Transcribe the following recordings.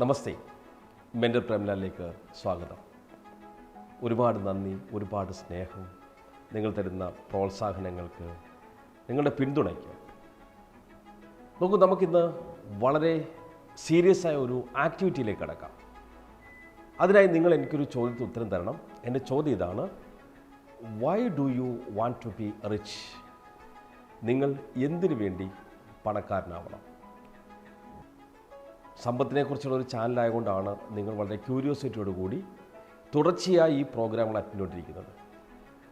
നമസ്തേ. Mental പ്രേംലാലിലേക്ക് സ്വാഗതം. ഒരുപാട് നന്ദി ഒരുപാട് സ്നേഹം നിങ്ങൾ തരുന്ന പ്രോത്സാഹനങ്ങൾക്ക് നിങ്ങളുടെ പിന്തുണയ്ക്ക്. നോക്കൂ നമുക്കിന്ന് വളരെ സീരിയസ് ആയ ഒരു ആക്ടിവിറ്റിയിലേക്ക് കടക്കാം. അതിനായി നിങ്ങൾ എനിക്കൊരു ചോദ്യത്തിന് ഉത്തരം തരണം. എന്റെ ചോദ്യം ഇതാണ് why do you want to be rich നിങ്ങൾ എന്തിനു വേണ്ടി പണക്കാരനാവണം? സമ്പത്തിനെക്കുറിച്ചുള്ള ഒരു ചാനലായതുകൊണ്ടാണ് നിങ്ങൾ വളരെ ക്യൂരിയോസിറ്റിയോട് കൂടി തുടർച്ചയായി ഈ പ്രോഗ്രാമുകൾ അറ്റൻഡ് ചെയ്തിരിക്കുന്നത്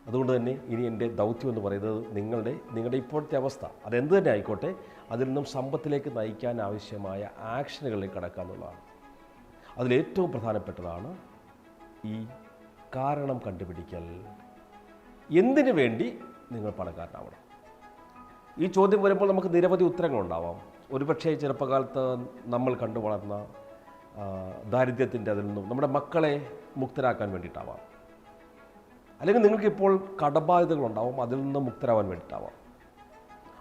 അതുകൊണ്ട് തന്നെ ഇനി എന്റെ ദൗത്യം എന്ന് പറയുന്നത് നിങ്ങളുടെ നിങ്ങളുടെ ഇപ്പോഴത്തെ അവസ്ഥ അതെന്ത് തന്നെ ആയിക്കോട്ടെ അതിൽ നിന്നും സമ്പത്തിലേക്ക് നയിക്കാൻ ആവശ്യമായ ആക്ഷനുകളിലേക്ക് കടക്കുക എന്നുള്ളതാണ്. അതിലേറ്റവും പ്രധാനപ്പെട്ടതാണ് ഈ കാരണം കണ്ടുപിടിക്കൽ. എന്തിനു വേണ്ടി നിങ്ങൾ പണക്കാരനാവണം? ഈ ചോദ്യം വരുമ്പോൾ നമുക്ക് നിരവധി ഉത്തരങ്ങളുണ്ടാവാം. ഒരുപക്ഷെ ചെറുപ്പകാലത്ത് നമ്മൾ കണ്ടു വളർന്ന ദാരിദ്ര്യത്തിന്റെ അതിൽ നിന്നും നമ്മുടെ മക്കളെ മുക്തരാക്കാൻ വേണ്ടിയിട്ടാവാം. അല്ലെങ്കിൽ നിങ്ങൾക്കിപ്പോൾ കടബാധ്യതകളുണ്ടാവും അതിൽ നിന്ന് മുക്തരാവാൻ വേണ്ടിയിട്ടാവാം.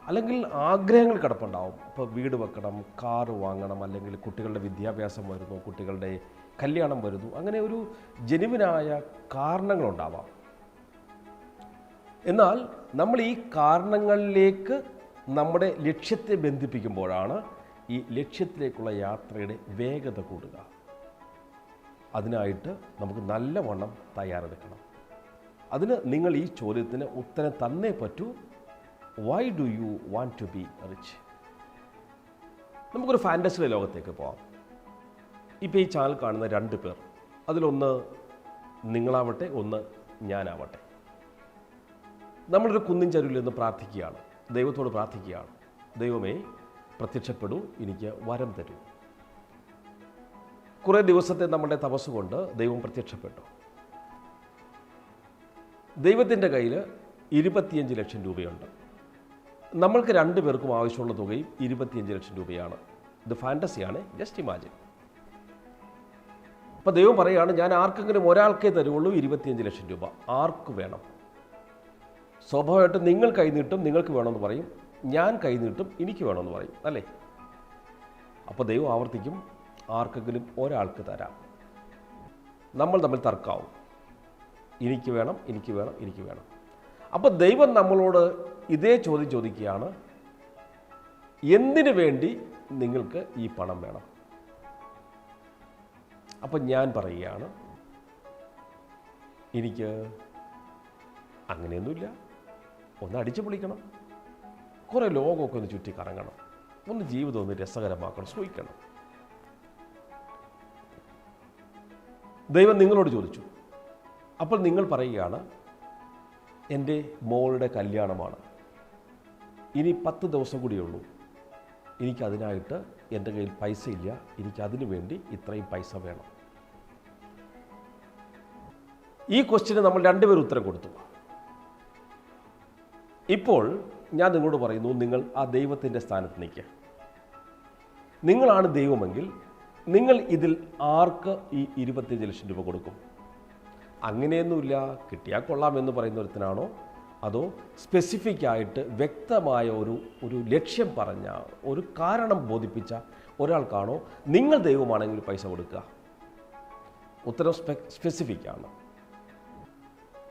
അല്ലെങ്കിൽ ആഗ്രഹങ്ങൾ കിടപ്പുണ്ടാവും. ഇപ്പോൾ വീട് വെക്കണം കാറ് വാങ്ങണം അല്ലെങ്കിൽ കുട്ടികളുടെ വിദ്യാഭ്യാസം വരുന്നു കുട്ടികളുടെ കല്യാണം വരുന്നു അങ്ങനെ ഒരു ജനുവിനായ കാരണങ്ങളുണ്ടാവാം. എന്നാൽ നമ്മൾ ഈ കാരണങ്ങളിലേക്ക് നമ്മുടെ ലക്ഷ്യത്തെ ബന്ധിപ്പിക്കുമ്പോഴാണ് ഈ ലക്ഷ്യത്തിലേക്കുള്ള യാത്രയുടെ വേഗത കൂടുക. അതിനായിട്ട് നമുക്ക് നല്ലവണ്ണം തയ്യാറെടുക്കണം. അതിന് നിങ്ങൾ ഈ ചോദ്യത്തിന് ഉത്തരം തന്നേ പറ്റൂ. Why do you want to be rich നമുക്കൊരു ഫാന്റസിയുടെ ലോകത്തേക്ക് പോവാം. ഇപ്പോൾ ഈ ചാനൽ കാണുന്ന രണ്ട് പേർ. അതിലൊന്ന് നിങ്ങളാവട്ടെ ഒന്ന് ഞാനാവട്ടെ. നമ്മളൊരു കുന്നിൻ ചരുവിൽ നിന്ന് പ്രാർത്ഥിക്കുകയാണ്. ദൈവത്തോട് പ്രാർത്ഥിക്കുകയാണ്. ദൈവമേ പ്രത്യക്ഷപ്പെടൂ എനിക്ക് വരം തരൂ. കുറേ ദിവസത്തെ നമ്മുടെ തപസ് കൊണ്ട് ദൈവം പ്രത്യക്ഷപ്പെട്ടു. ദൈവത്തിന്റെ കയ്യിൽ ഇരുപത്തിയഞ്ച് ലക്ഷം രൂപയുണ്ട്. നമ്മൾക്ക് രണ്ടു പേർക്കും ആവശ്യമുള്ള തുകയും ഇരുപത്തിയഞ്ച് ലക്ഷം രൂപയാണ്. ഇത് ഫാന്റസിയാണ് ജസ്റ്റ് ഇമാജിൻ. അപ്പോൾ ദൈവം പറയുകയാണ് ഞാൻ ആർക്കെങ്കിലും ഒരാൾക്കേ തരുള്ളൂ ഇരുപത്തിയഞ്ച് ലക്ഷം രൂപ. ആർക്ക് വേണം? സ്വാഭാവികമായിട്ടും നിങ്ങൾ കൈനീട്ടും നിങ്ങൾക്ക് വേണമെന്ന് പറയും. ഞാൻ കൈനീട്ടും എനിക്ക് വേണമെന്ന് പറയും. അല്ലേ? അപ്പോൾ ദൈവം ആവർത്തിക്കും ആർക്കെങ്കിലും ഒരാൾക്ക് തരാം. നമ്മൾ തമ്മിൽ തർക്കാവും. എനിക്ക് വേണം എനിക്ക് വേണം എനിക്ക് വേണം. അപ്പോൾ ദൈവം നമ്മളോട് ഇതേ ചോദ്യം ചോദിക്കുകയാണ് എന്തിനു വേണ്ടി നിങ്ങൾക്ക് ഈ പണം വേണം? അപ്പം ഞാൻ പറയുകയാണ് എനിക്ക് അങ്ങനെയൊന്നുമില്ല. ഒന്ന് അടിച്ചു പൊളിക്കണം. കുറേ ലോകമൊക്കെ ഒന്ന് ചുറ്റി കറങ്ങണം. ഒന്ന് ജീവിതം ഒന്ന് രസകരമാക്കണം സൂഹിക്കണം ദൈവം നിങ്ങളോട് ചോദിച്ചു. അപ്പോൾ നിങ്ങൾ പറയുകയാണ് എന്റെ മോളുടെ കല്യാണമാണ്. ഇനി പത്ത് ദിവസം കൂടിയുള്ളൂ എനിക്കതിനായിട്ട് എന്റെ കയ്യിൽ പൈസ ഇല്ല. എനിക്കതിനു വേണ്ടി ഇത്രയും പൈസ വേണം. ഈ ക്വസ്റ്റിന് നമ്മൾ രണ്ടുപേരും ഉത്തരം കൊടുത്തു. ഇപ്പോൾ ഞാൻ നിങ്ങളോട് പറയുന്നു നിങ്ങൾ ആ ദൈവത്തിന്റെ സ്ഥാനത്ത് നിൽക്കുക. നിങ്ങളാണ് ദൈവമെങ്കിൽ നിങ്ങൾ ഇതിൽ ആർക്ക് ഈ ഇരുപത്തിയഞ്ച് ലക്ഷം രൂപ കൊടുക്കും? അങ്ങനെയൊന്നുമില്ല. കിട്ടിയാൽ കൊള്ളാം എന്ന് പറയുന്ന ഒരുത്തനാണോ? അതോ സ്പെസിഫിക് ആയിട്ട് വ്യക്തമായ ഒരു ഒരു ലക്ഷ്യം പറഞ്ഞ ഒരു കാരണം ബോധിപ്പിച്ച ഒരാൾക്കാണോ? നിങ്ങൾ ദൈവമാണെങ്കിൽ പൈസ കൊടുക്കുക. ഉത്തരം സ്പെ സ്പെസിഫിക് ആണ്.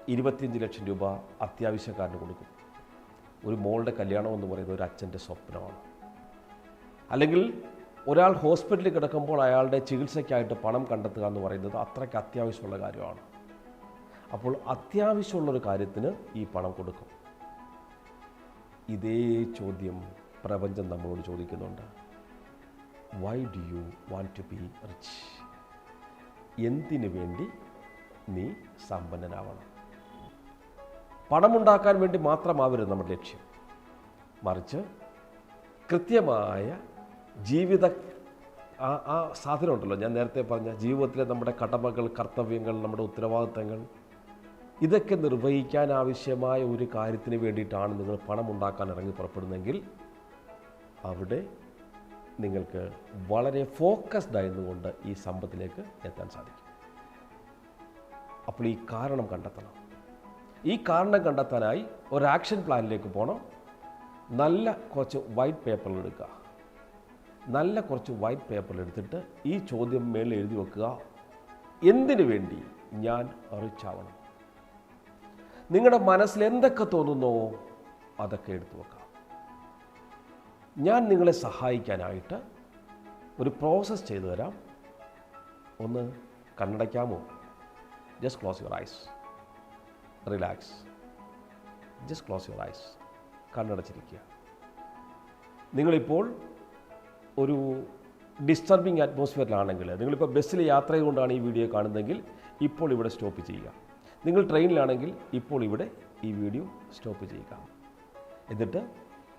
ഇരുപത്തിയഞ്ച് ലക്ഷം രൂപ അത്യാവശ്യക്കാരന് കൊടുക്കും. ഒരു മോളുടെ കല്യാണം എന്ന് പറയുന്നത് ഒരു അച്ഛന്റെ സ്വപ്നമാണ്. അല്ലെങ്കിൽ ഒരാൾ ഹോസ്പിറ്റലിൽ കിടക്കുമ്പോൾ അയാളുടെ ചികിത്സയ്ക്കായിട്ട് പണം കണ്ടെത്തുക എന്ന് പറയുന്നത് അത്രയ്ക്ക് അത്യാവശ്യമുള്ള കാര്യമാണ്. അപ്പോൾ അത്യാവശ്യമുള്ളൊരു കാര്യത്തിന് ഈ പണം കൊടുക്കും. ഇതേ ചോദ്യം പ്രപഞ്ചം നമ്മളോട് ചോദിക്കുന്നുണ്ട്. Why do you want to be rich എന്തിനു വേണ്ടി നീ സമ്പന്നനാവണം? പണമുണ്ടാക്കാൻ വേണ്ടി മാത്രമാവരുത് നമ്മുടെ ലക്ഷ്യം. മറിച്ച് കൃത്യമായ ജീവിത ആ ആ സാധനം ഉണ്ടല്ലോ ഞാൻ നേരത്തെ പറഞ്ഞ ജീവിതത്തിലെ നമ്മുടെ കടമകൾ കർത്തവ്യങ്ങൾ നമ്മുടെ ഉത്തരവാദിത്തങ്ങൾ ഇതൊക്കെ നിർവഹിക്കാൻ ആവശ്യമായ ഒരു കാര്യത്തിന് വേണ്ടിയിട്ടാണ് നിങ്ങൾ പണം ഉണ്ടാക്കാൻ ഇറങ്ങി പുറപ്പെടുന്നതെങ്കിൽ അവിടെ നിങ്ങൾക്ക് വളരെ ഫോക്കസ്ഡ് ആയതുകൊണ്ട് ഈ സമ്പത്തിലേക്ക് എത്താൻ സാധിക്കും. അപ്പോൾ ഈ കാരണം കണ്ടെത്തണം. ഈ കാരണം കണ്ടെത്താനായി ഒരു ആക്ഷൻ പ്ലാനിലേക്ക് പോകണം നല്ല കുറച്ച് വൈറ്റ് പേപ്പറിൽ എടുക്കുക. നല്ല കുറച്ച് വൈറ്റ് പേപ്പറിൽ എടുത്തിട്ട് ഈ ചോദ്യം മേളിൽ എഴുതി വെക്കുക. എന്തിനു വേണ്ടി ഞാൻ റിച്ച് ആവണം? നിങ്ങളുടെ മനസ്സിൽ എന്തൊക്കെ തോന്നുന്നോ? അതൊക്കെ എടുത്തു വെക്കാം ഞാൻ നിങ്ങളെ സഹായിക്കാനായിട്ട് ഒരു പ്രോസസ്സ് ചെയ്തു തരാം. ഒന്ന് കണ്ണടയ്ക്കാമോ? Just close your eyes relax just close your eyes കണ്ണടച്ചിരിക്കുക. നിങ്ങളിപ്പോൾ ഒരു ഡിസ്റ്റർബിംഗ് അറ്റ്മോസ്ഫിയറിലാണെങ്കിൽ നിങ്ങളിപ്പോൾ ബസ്സിൽ യാത്ര ചെയ്തുകൊണ്ടാണ് ഈ വീഡിയോ കാണുന്നതെങ്കിൽ ഇപ്പോൾ ഇവിടെ സ്റ്റോപ്പ് ചെയ്യുക. നിങ്ങൾ ട്രെയിനിലാണെങ്കിൽ ഇപ്പോൾ ഇവിടെ ഈ വീഡിയോ സ്റ്റോപ്പ് ചെയ്യുക. എന്നിട്ട്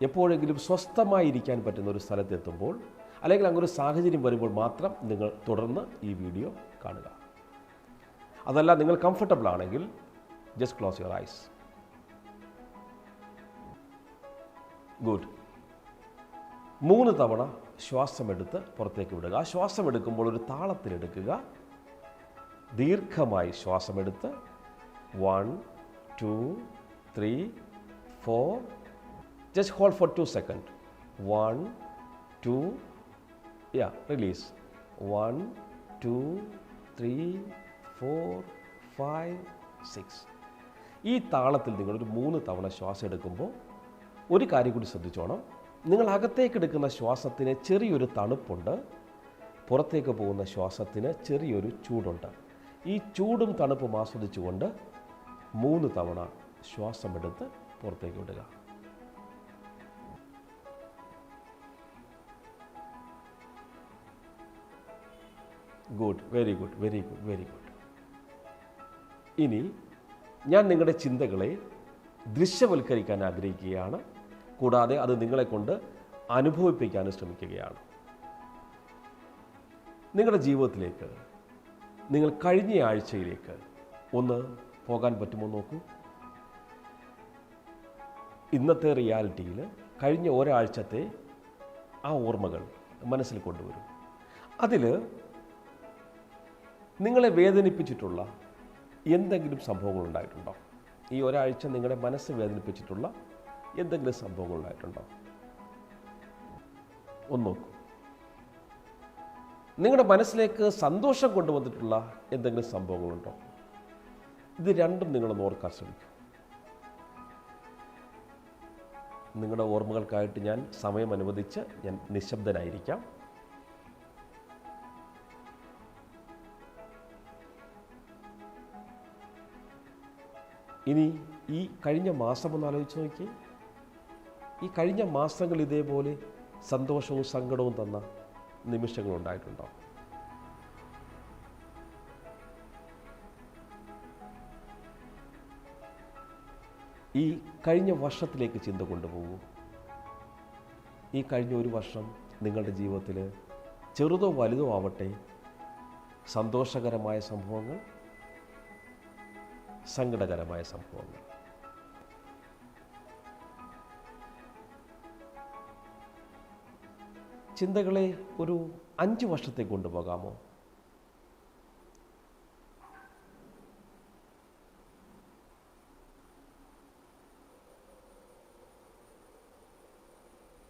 എപ്പോഴെങ്കിലും സ്വസ്ഥമായിരിക്കാൻ പറ്റുന്ന ഒരു സ്ഥലത്തെത്തുമ്പോൾ അല്ലെങ്കിൽ അങ്ങനെ ഒരു സാഹചര്യം വരുമ്പോൾ മാത്രം നിങ്ങൾ തുടർന്ന് ഈ വീഡിയോ കാണുക. അതല്ല നിങ്ങൾ കംഫർട്ടബിൾ ആണെങ്കിൽ just close your eyes. Good മൂന്ന് തവണ ശ്വാസമെടുത്ത് പുറത്തേക്ക് വിടുക. ആ ശ്വാസം ഒരു താളത്തിലെടുക്കുക ദീർഘമായി ശ്വാസമെടുത്ത്. One two three four just hold for two second one two yeah release one two three four five six ഈ താളത്തിൽ നിങ്ങളൊരു മൂന്ന് തവണ ശ്വാസം എടുക്കുമ്പോൾ ഒരു കാര്യം കൂടി ശ്രദ്ധിച്ചോണം. നിങ്ങൾ അകത്തേക്ക് എടുക്കുന്ന ശ്വാസത്തിന് ചെറിയൊരു തണുപ്പുണ്ട്. പുറത്തേക്ക് പോകുന്ന ശ്വാസത്തിന് ചെറിയൊരു ചൂടുണ്ട്. ഈ ചൂടും തണുപ്പും ആസ്വദിച്ചുകൊണ്ട് മൂന്ന് തവണ ശ്വാസം ശ്വാസമെടുത്ത് പുറത്തേക്ക് വിടുക. Good. Very good. Very good. Very good. ഇനി ഞാൻ നിങ്ങളുടെ ചിന്തകളെ ദൃശ്യവൽക്കരിക്കാൻ ആഗ്രഹിക്കുകയാണ്. കൂടാതെ അത് നിങ്ങളെ കൊണ്ട് അനുഭവിപ്പിക്കാനും ശ്രമിക്കുകയാണ്. നിങ്ങളുടെ ജീവിതത്തിലേക്ക് നിങ്ങൾ കഴിഞ്ഞ ആഴ്ചയിലേക്ക് ഒന്ന് പോകാൻ പറ്റുമോ നോക്കൂ. ഇന്നത്തെ റിയാലിറ്റിയിൽ കഴിഞ്ഞ ഒരാഴ്ചത്തെ ആ ഓർമ്മകൾ മനസ്സിൽ കൊണ്ടുവരും. അതിൽ നിങ്ങളെ വേദനിപ്പിച്ചിട്ടുള്ള എന്തെങ്കിലും സംഭവങ്ങൾ ഉണ്ടായിട്ടുണ്ടോ ഈ ഒരാഴ്ച നിങ്ങളുടെ മനസ്സ് വേദനിപ്പിച്ചിട്ടുള്ള എന്തെങ്കിലും സംഭവങ്ങൾ ഉണ്ടായിട്ടുണ്ടോ ഒന്ന് നോക്കൂ. നിങ്ങളുടെ മനസ്സിലേക്ക് സന്തോഷം കൊണ്ടുവന്നിട്ടുള്ള എന്തെങ്കിലും സംഭവങ്ങളുണ്ടോ? ഇത് രണ്ടും നിങ്ങൾ ഓർക്കാൻ ശ്രമിക്കും. നിങ്ങളുടെ ഓർമ്മകൾക്കായിട്ട് ഞാൻ സമയം അനുവദിച്ച് ഞാൻ നിശബ്ദനായിരിക്കാം. ഇനി ഈ കഴിഞ്ഞ മാസം ഒന്ന് ആലോചിച്ച് നോക്കി ഈ കഴിഞ്ഞ മാസങ്ങൾ ഇതേപോലെ സന്തോഷവും സങ്കടവും തന്ന നിമിഷങ്ങൾ ഉണ്ടായിട്ടുണ്ടോ? ഈ കഴിഞ്ഞ വർഷത്തിലേക്ക് ചിന്ത കൊണ്ടുപോകൂ. ഈ കഴിഞ്ഞ ഒരു വർഷം നിങ്ങളുടെ ജീവിതത്തിൽ ചെറുതോ വലുതോ ആവട്ടെ സന്തോഷകരമായ സംഭവങ്ങൾ സങ്കടകരമായ സംഭവങ്ങൾ. ചിന്തകളെ ഒരു അഞ്ച് വർഷത്തേക്ക് കൊണ്ടുപോകാമോ?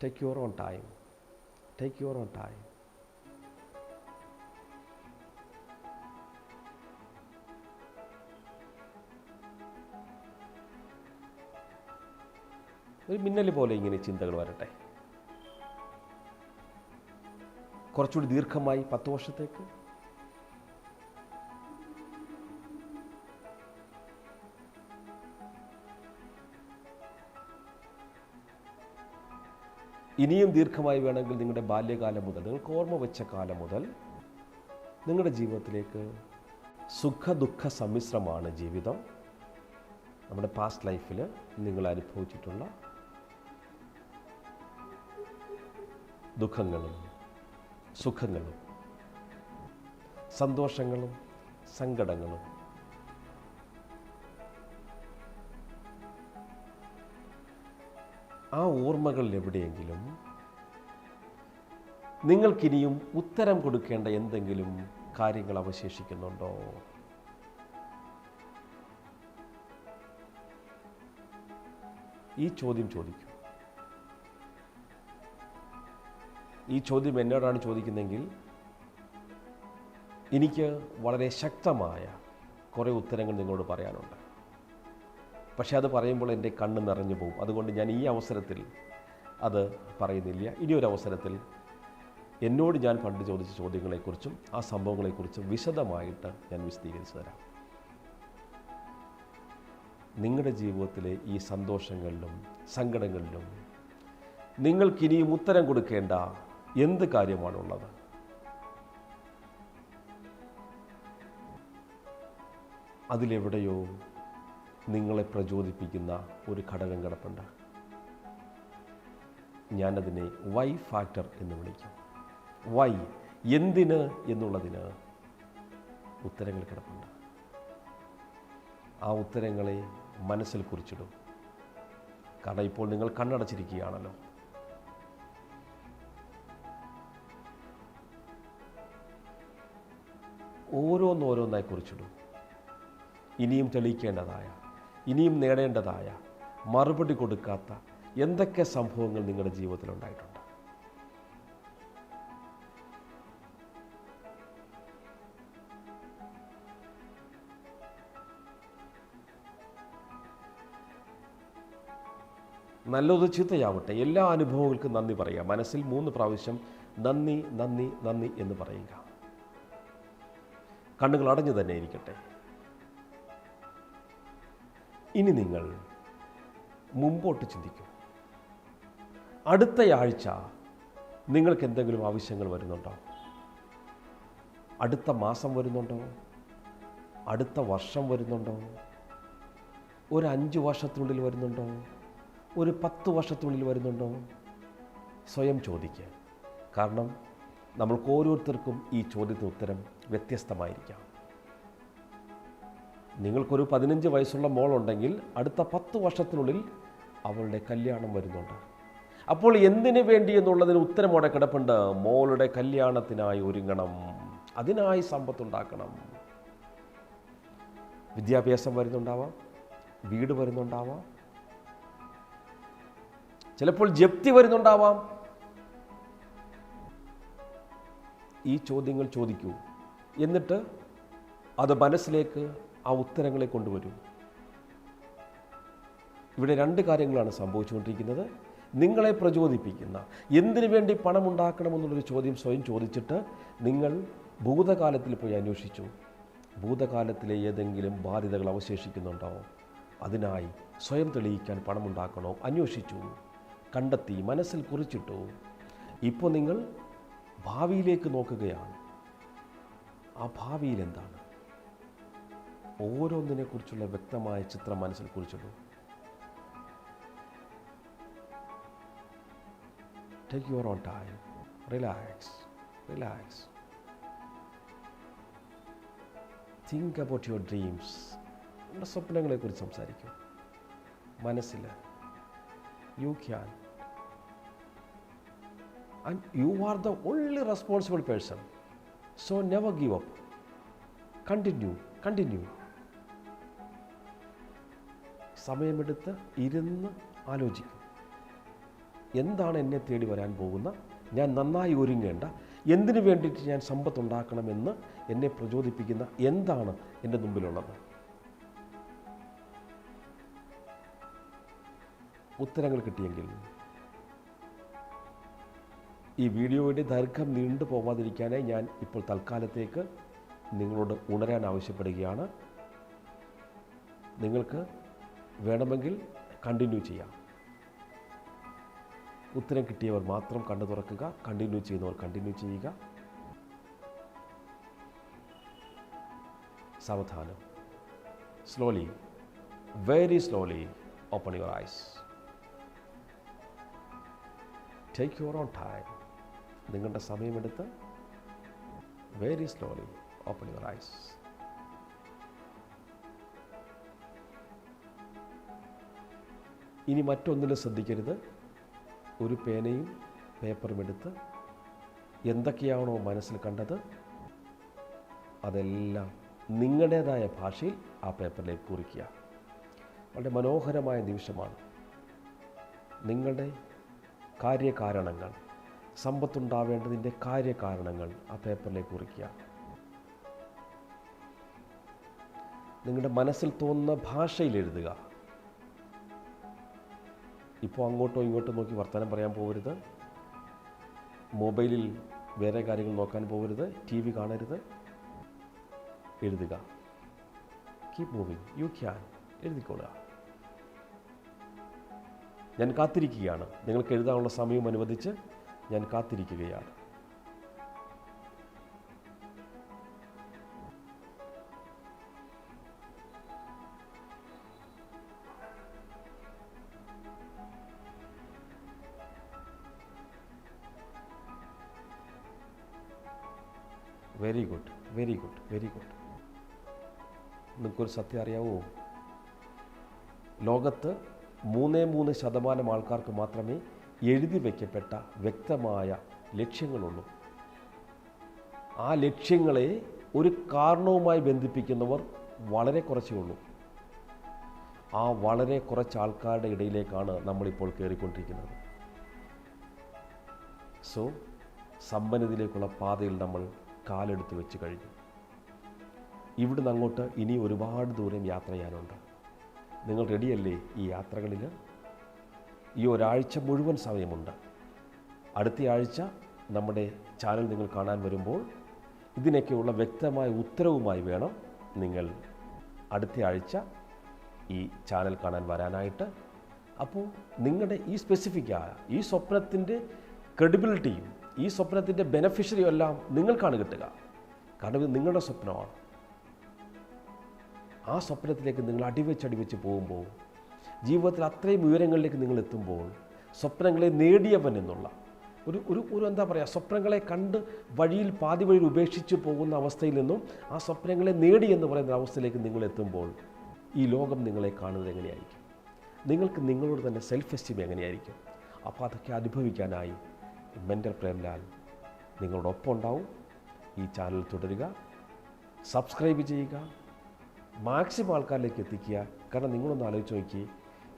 Take your own time take your own time ഒരു മിന്നൽ പോലെ ഇങ്ങനെ ചിന്തകൾ വരട്ടെ. കുറച്ചുകൂടി ദീർഘമായി പത്ത് വർഷത്തേക്ക്. ഇനിയും ദീർഘമായി വേണമെങ്കിൽ നിങ്ങളുടെ ബാല്യകാലം മുതൽ നിങ്ങൾക്ക് ഓർമ്മ വെച്ച കാലം മുതൽ നിങ്ങളുടെ ജീവിതത്തിലേക്ക് സുഖ ദുഃഖ സമ്മിശ്രമാണ് ജീവിതം. നമ്മുടെ പാസ്റ്റ് ലൈഫിൽ നിങ്ങൾ അനുഭവിച്ചിട്ടുള്ള ദുഃഖങ്ങളും സുഖങ്ങളും സന്തോഷങ്ങളും സങ്കടങ്ങളും. ആ ഓർമ്മകളിൽ എവിടെയെങ്കിലും നിങ്ങൾക്കിനിയും ഉത്തരം കൊടുക്കേണ്ട എന്തെങ്കിലും കാര്യങ്ങൾ അവശേഷിക്കുന്നുണ്ടോ? ഈ ചോദ്യം ചോദിക്കും. ഈ ചോദ്യം എന്നോടാണ് ചോദിക്കുന്നതെങ്കിൽ എനിക്ക് വളരെ ശക്തമായ കുറേ ഉത്തരങ്ങൾ നിങ്ങളോട് പറയാനുണ്ട്. പക്ഷേ അത് പറയുമ്പോൾ എന്റെ കണ്ണ് നിറഞ്ഞു പോകും. അതുകൊണ്ട് ഞാൻ ഈ അവസരത്തിൽ അത് പറയുന്നില്ല. ഇനിയൊരു അവസരത്തിൽ എന്നോട് ഞാൻ പണ്ട് ചോദിച്ച ചോദ്യങ്ങളെക്കുറിച്ചും ആ സംഭവങ്ങളെക്കുറിച്ചും വിശദമായിട്ട് ഞാൻ വിശദീകരിച്ചു തരാം. നിങ്ങളുടെ ജീവിതത്തിലെ ഈ സന്തോഷങ്ങളിലും സങ്കടങ്ങളിലും നിങ്ങൾക്കിനിയും ഉത്തരം കൊടുക്കേണ്ട എന്ത് കാര്യമാണുള്ളത്? അതിലെവിടെയോ നിങ്ങളെ പ്രചോദിപ്പിക്കുന്ന ഒരു ഘടകം കിടപ്പുണ്ട്. ഞാനതിനെ വൈ ഫാക്ടർ എന്ന് വിളിക്കും. വൈ എന്തിന് എന്നുള്ളതിന് ഉത്തരങ്ങൾ കിടപ്പുണ്ട്. ആ ഉത്തരങ്ങളെ മനസ്സിൽ കുറിച്ചിടും. കാരണം ഇപ്പോൾ നിങ്ങൾ കണ്ണടച്ചിരിക്കുകയാണല്ലോ. ഓരോന്നോരോന്നായി കുറിച്ചിടും. ഇനിയും തെളിയിക്കേണ്ടതായ ഇനിയും നേടേണ്ടതായ മറുപടി കൊടുക്കാത്ത എന്തൊക്കെ സംഭവങ്ങൾ നിങ്ങളുടെ ജീവിതത്തിൽ ഉണ്ടായിട്ടുണ്ട് നല്ലത് ചീത്തയാവട്ടെ എല്ലാ അനുഭവങ്ങൾക്കും നന്ദി പറയുക. മനസ്സിൽ മൂന്ന് പ്രാവശ്യം നന്ദി നന്ദി നന്ദി എന്ന് പറയുക. കണ്ണുകൾ അടഞ്ഞു തന്നെ ഇരിക്കട്ടെ. ഇനി നിങ്ങൾ മുമ്പോട്ട് ചിന്തിക്കും. അടുത്തയാഴ്ച നിങ്ങൾക്ക് എന്തെങ്കിലും ആവശ്യങ്ങൾ വരുന്നുണ്ടോ? അടുത്ത മാസം വരുന്നുണ്ടോ? അടുത്ത വർഷം വരുന്നുണ്ടോ? ഒരു അഞ്ച് വർഷത്തിനുള്ളിൽ വരുന്നുണ്ടോ? ഒരു പത്ത് വർഷത്തിനുള്ളിൽ വരുന്നുണ്ടോ? സ്വയം ചോദിക്കുക. കാരണം നമ്മൾക്ക് ഓരോരുത്തർക്കും ഈ ചോദ്യത്തിന് ഉത്തരം വ്യത്യസ്തമായിരിക്കാം. നിങ്ങൾക്കൊരു പതിനഞ്ച് വയസ്സുള്ള മോളുണ്ടെങ്കിൽ അടുത്ത പത്ത് വർഷത്തിനുള്ളിൽ അവളുടെ കല്യാണം വരുന്നുണ്ട്. അപ്പോൾ എന്തിനു വേണ്ടി എന്നുള്ളതിന് ഉത്തരം അവിടെ കിടപ്പുണ്ട്. മോളുടെ കല്യാണത്തിനായി ഒരുങ്ങണം. അതിനായി സമ്പത്തുണ്ടാക്കണം വിദ്യാഭ്യാസം വരുന്നുണ്ടാവാം. വീട് വരുന്നുണ്ടാവാം. ചിലപ്പോൾ ജപ്തി വരുന്നുണ്ടാവാം. ഈ ചോദ്യങ്ങൾ ചോദിക്കൂ. എന്നിട്ട് അത് മനസ്സിലേക്ക് ആ ഉത്തരങ്ങളെ കൊണ്ടുവരൂ. ഇവിടെ രണ്ട് കാര്യങ്ങളാണ് സംഭവിച്ചുകൊണ്ടിരിക്കുന്നത്. നിങ്ങളെ പ്രചോദിപ്പിക്കുന്ന എന്തിനു വേണ്ടി പണം ഉണ്ടാക്കണമെന്നുള്ളൊരു ചോദ്യം സ്വയം ചോദിച്ചിട്ട് നിങ്ങൾ ഭൂതകാലത്തിൽ പോയി അന്വേഷിച്ചു. ഭൂതകാലത്തിലെ ഏതെങ്കിലും ബാധ്യതകൾ അവശേഷിക്കുന്നുണ്ടോ? അതിനായി സ്വയം തെളിയിക്കാൻ പണമുണ്ടാക്കണോ? അന്വേഷിച്ചു. കണ്ടെത്തി മനസ്സിൽ കുറിച്ചിട്ടു. ഇപ്പോൾ നിങ്ങൾ ഭാവിയിലേക്ക് നോക്കുകയാണ്. ആ ഭാവിയിൽ എന്താണ്? ഓരോന്നിനെക്കുറിച്ചുള്ള വ്യക്തമായ ചിത്രം മനസ്സിൽ കുറിച്ചുള്ളൂ take your own time relax relax think about your dreams നമ്മുടെ സ്വപ്നങ്ങളെക്കുറിച്ച് സംസാരിക്കും. മനസ്സിൽ you can and you are the only responsible person so never give up continue continue സമയമെടുത്ത് ഇരുന്ന് ആലോചിക്കും. എന്താണ് എന്നെ തേടി വരാൻ പോകുന്ന? ഞാൻ നന്നായി ഒരുങ്ങേണ്ട. എന്തിനു വേണ്ടിയിട്ട് ഞാൻ സമ്പത്ത് ഉണ്ടാക്കണമെന്ന് എന്നെ പ്രചോദിപ്പിക്കുന്ന എന്താണ് എന്റെ മുമ്പിലുള്ളത്? ഉത്തരങ്ങൾ കിട്ടിയെങ്കിൽ ഈ വീഡിയോയുടെ ദൈർഘ്യം നീണ്ടു പോവാതിരിക്കാനായി ഞാൻ ഇപ്പോൾ തൽക്കാലത്തേക്ക് നിങ്ങളോട് ഉണരാൻ ആവശ്യപ്പെടുകയാണ്. നിങ്ങൾക്ക് വേണമെങ്കിൽ കണ്ടിന്യൂ ചെയ്യാം. ഉത്തരം കിട്ടിയവർ മാത്രം കണ്ടു തുറക്കുക കണ്ടിന്യൂ ചെയ്യുന്നവർ കണ്ടിന്യൂ ചെയ്യുക. സാവധാനം. Slowly very slowly open your eyes take your own time നിങ്ങളുടെ സമയമെടുത്ത് very slowly open your eyes ഇനി മറ്റൊന്നിലും ശ്രദ്ധിക്കരുത്. ഒരു പേനയും പേപ്പറും എടുത്ത് എന്തൊക്കെയാണോ മനസ്സിൽ കണ്ടത് അതെല്ലാം നിങ്ങളുടേതായ ഭാഷയിൽ ആ പേപ്പറിലേക്ക് കുറിക്കുക. വളരെ മനോഹരമായ നിമിഷമാണ് നിങ്ങളുടെ കാര്യകാരണങ്ങൾ. സമ്പത്തുണ്ടാവേണ്ടതിന്റെ കാര്യകാരണങ്ങൾ ആ പേപ്പറിലേക്ക് കുറിക്കുക. നിങ്ങളുടെ മനസ്സിൽ തോന്നുന്ന ഭാഷയിൽ എഴുതുക. ഇപ്പോൾ അങ്ങോട്ടോ ഇങ്ങോട്ടോ നോക്കി വർത്തമാനം പറയാൻ പോകരുത്. മൊബൈലിൽ വേറെ കാര്യങ്ങൾ നോക്കാൻ പോകരുത്. ടി വി കാണരുത്. എഴുതുക. കീപ് മൂവിങ് യു ക്യാൻ എഴുതിക്കൊള്ളുക ഞാൻ കാത്തിരിക്കുകയാണ്. നിങ്ങൾക്ക് എഴുതാനുള്ള സമയം അനുവദിച്ച് ഞാൻ കാത്തിരിക്കുകയാണ്. Very good very good very good നിങ്ങൾക്കൊരു സത്യം അറിയാവോ? ലോകത്ത് മൂന്നേ മൂന്ന് ശതമാനം ആൾക്കാർക്ക് മാത്രമേ എഴുതി വയ്ക്കപ്പെട്ട വ്യക്തമായ ലക്ഷ്യങ്ങളുള്ളൂ. ആ ലക്ഷ്യങ്ങളെ ഒരു കാരണവുമായി ബന്ധിപ്പിക്കുന്നവർ വളരെ കുറച്ചേ ഉള്ളൂ. ആ വളരെ കുറച്ച് ആൾക്കാരുടെ ഇടയിലേക്കാണ് നമ്മളിപ്പോൾ കയറിക്കൊണ്ടിരിക്കുന്നത്. സോ സമ്പന്നതയിലേക്കുള്ള പാതയിൽ നമ്മൾ കാലെടുത്ത് വെച്ച് കഴിഞ്ഞു. ഇവിടുന്ന് അങ്ങോട്ട് ഇനി ഒരുപാട് ദൂരം യാത്ര ചെയ്യാനുണ്ട്. നിങ്ങൾ റെഡിയല്ലേ ഈ യാത്രകളിൽ ഈ ഒരാഴ്ച മുഴുവൻ സമയമുണ്ട്. അടുത്ത ആഴ്ച നമ്മുടെ ചാനൽ നിങ്ങൾ കാണാൻ വരുമ്പോൾ ഇതിനൊക്കെയുള്ള വ്യക്തമായ ഉത്തരവുമായി വേണം നിങ്ങൾ അടുത്ത ആഴ്ച ഈ ചാനൽ കാണാൻ വരാനായിട്ട്. അപ്പോൾ നിങ്ങളുടെ ഈ സ്പെസിഫിക്കായ ഈ സ്വപ്നത്തിന്റെ ക്രെഡിബിലിറ്റിയും ഈ സ്വപ്നത്തിന്റെ ബെനഫിഷ്യറിയും എല്ലാം നിങ്ങൾക്കാണ് കിട്ടുക. കാരണം ഇത് നിങ്ങളുടെ സ്വപ്നമാണ്. ആ സ്വപ്നത്തിലേക്ക് നിങ്ങൾ അടിവെച്ച് അടിവെച്ച് പോകുമ്പോൾ ജീവിതത്തിൽ അത്രയും ഉയരങ്ങളിലേക്ക് നിങ്ങൾ എത്തുമ്പോൾ സ്വപ്നങ്ങളെ നേടിയവൻ എന്നുള്ള ഒരു ഒരു ഒരു എന്താ പറയുക സ്വപ്നങ്ങളെ കണ്ട് വഴിയിൽ പാതി വഴിയിൽ ഉപേക്ഷിച്ച് പോകുന്ന അവസ്ഥയിൽ നിന്നും ആ സ്വപ്നങ്ങളെ നേടി എന്ന് പറയുന്ന അവസ്ഥയിലേക്ക് നിങ്ങൾ എത്തുമ്പോൾ ഈ ലോകം നിങ്ങളെ കാണുന്നത് എങ്ങനെയായിരിക്കും? നിങ്ങൾക്ക് നിങ്ങളോട് തന്നെ സെൽഫ് എസ്റ്റീം എങ്ങനെയായിരിക്കും? അപ്പോൾ അതൊക്കെ അനുഭവിക്കാനായി മെന്റൽ പ്രേംലാൽ നിങ്ങളോടൊപ്പം ഉണ്ടാവും. ഈ ചാനൽ തുടരുക. സബ്സ്ക്രൈബ് ചെയ്യുക. മാക്സിമം ആൾക്കാരിലേക്ക് എത്തിക്കുക. കാരണം നിങ്ങളൊന്ന് ആലോചിച്ച് നോക്കി.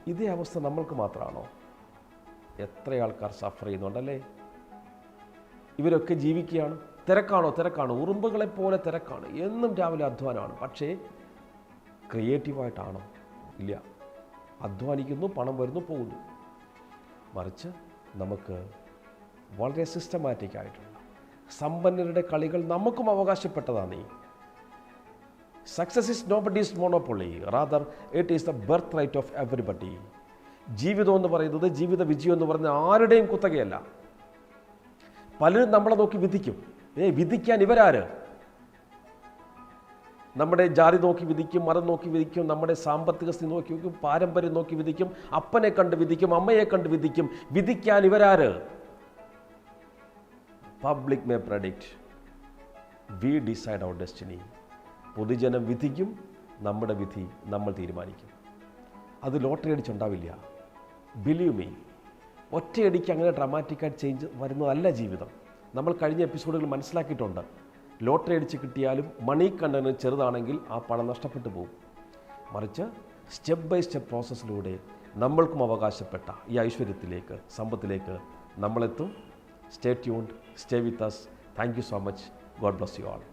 ഇതേ അവസ്ഥ നമ്മൾക്ക് മാത്രമാണോ എത്ര ആൾക്കാർ സഫർ ചെയ്യുന്നുണ്ടല്ലേ? ഇവരൊക്കെ ജീവിക്കുകയാണ്. തിരക്കാണോ? തിരക്കാണോ. ഉറുമ്പുകളെ പോലെ തിരക്കാണ്. എന്നും രാവിലെ അധ്വാനമാണ്. പക്ഷേ ക്രിയേറ്റീവായിട്ടാണോ? ഇല്ല. അധ്വാനിക്കുന്നു പണം വരുന്നു പോകുന്നു. മറിച്ച് നമുക്ക് വളരെ സിസ്റ്റമാറ്റിക് ആയിട്ടുള്ള സമ്പന്നരുടെ കളികൾ നമുക്കും അവകാശപ്പെട്ടതാണ് success is nobody's monopoly rather it is the birthright of everybody ജീവിതം എന്ന് പറയുന്നത് ജീവിത വിജയം എന്ന് പറയുന്നത് ആരുടെയും കുത്തകയല്ല. പലരും നമ്മളെ നോക്കി വിധിക്കും. ഏ വിധിക്കാൻ ഇവരാര്? നമ്മുടെ ജാതി നോക്കി വിധിക്കും മതം നോക്കി വിധിക്കും നമ്മുടെ സാമ്പത്തിക സ്ഥിതി നോക്കി വിധിക്കും പാരമ്പര്യം നോക്കി വിധിക്കും അപ്പനെ കണ്ട് വിധിക്കും അമ്മയെ കണ്ട് വിധിക്കും. വിധിക്കാൻ ഇവരാര്? Public may predict we decide our destiny പൊതുജനം വിധിക്കും നമ്മുടെ വിധി നമ്മൾ തീരുമാനിക്കും. അത് ലോട്ടറി അടിച്ചുണ്ടാവില്ല. ബിലീവ് മീ ഒറ്റയടിക്ക് അങ്ങനെ ഡ്രമാറ്റിക്കായിട്ട് ചേഞ്ച് വരുന്നതല്ല ജീവിതം. നമ്മൾ കഴിഞ്ഞ എപ്പിസോഡുകൾ മനസ്സിലാക്കിയിട്ടുണ്ട്. ലോട്ടറി അടിച്ച് കിട്ടിയാലും മണി കണ്ടന് ചെറുതാണെങ്കിൽ ആ പണം നഷ്ടപ്പെട്ടു പോകും. മറിച്ച് സ്റ്റെപ്പ് ബൈ സ്റ്റെപ്പ് പ്രോസസ്സിലൂടെ നമ്മൾക്കും അവകാശപ്പെട്ട ഈ ഐശ്വര്യത്തിലേക്ക് സമ്പത്തിലേക്ക് നമ്മളെത്തും. Stay tuned stay with us thank you so much God bless you all